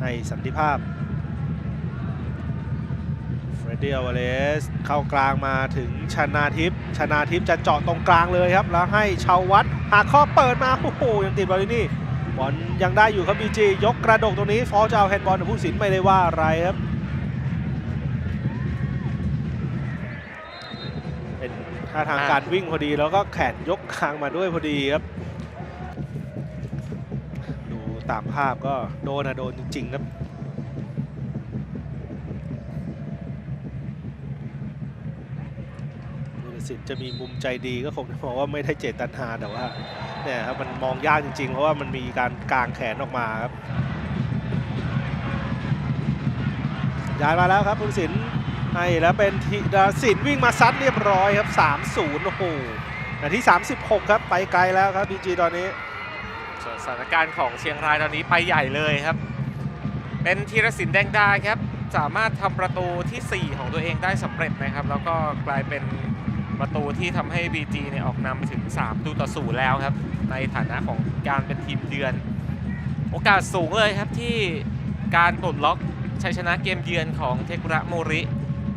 ให้สันติภาพเฟรดดี้อลวเลสเข้ากลางมาถึงชนาทิพย์ชนาทิพย์จะเจาะตรงกลางเลยครับ แล้วให้ชาววัดหาข้อเปิดมาโอ้โหยังติดบอลนี่บอลยังได้อยู่ครับบีจียกกระดกตรงนี้ฟอลจะเอาแฮนด์บอลแต่ผู้สินไม่ได้ว่าอะไรครับเป็นท่าทางการวิ่งพอดีแล้วก็แขนยกคางมาด้วยพอดีครับ ตามภาพก็โดนนะโดนจริงๆครับผู้ตัดสินจะมีมุมใจดีก็คงจะบอกว่าไม่ได้เจตนาแต่ว่าเนี่ยครับมันมองยากจริงๆ เพราะว่ามันมีการกางแขนออกมาครับย้ายมาแล้วครับผู้ตัดสินให้แล้วเป็นธีรศิลป์วิ่งมาซัดเรียบร้อยครับ 3-0 โอ้โหนาที 36 ครับ ไปไกลแล้วครับบีจีตอนนี้ ส่วนสถานการณ์ของเชียงรายตอนนี้ไปใหญ่เลยครับ เป็นธีรศิลป์แดงดาครับ สามารถทำประตูทีสี่ 4 ของตัวเองได้สำเร็จนะครับ แล้วก็กลายเป็นประตูที่ทำให้ BG เนี่ยออกนำถึง3ตูต่อศูนย์แล้วครับ ในฐานะของการเป็นทีมเยือน โอกาสสูงเลยครับที่การปลดล็อกชัยชนะเกมเยือนของเทคุระโมริ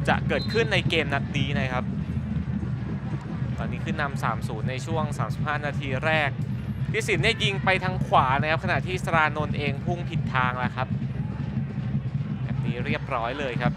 จะเกิดขึ้นในเกมนัดนี้นะครับ ตอนนี้ขึ้นนำ3-0 ในช่วง 35 นาทีแรก ทิสินเนี่ยยิงไปทางขวานะครับขณะที่สรานนท์เองพุ่งผิดทางแล้วครับแบบนี้เรียบร้อยเลยครับ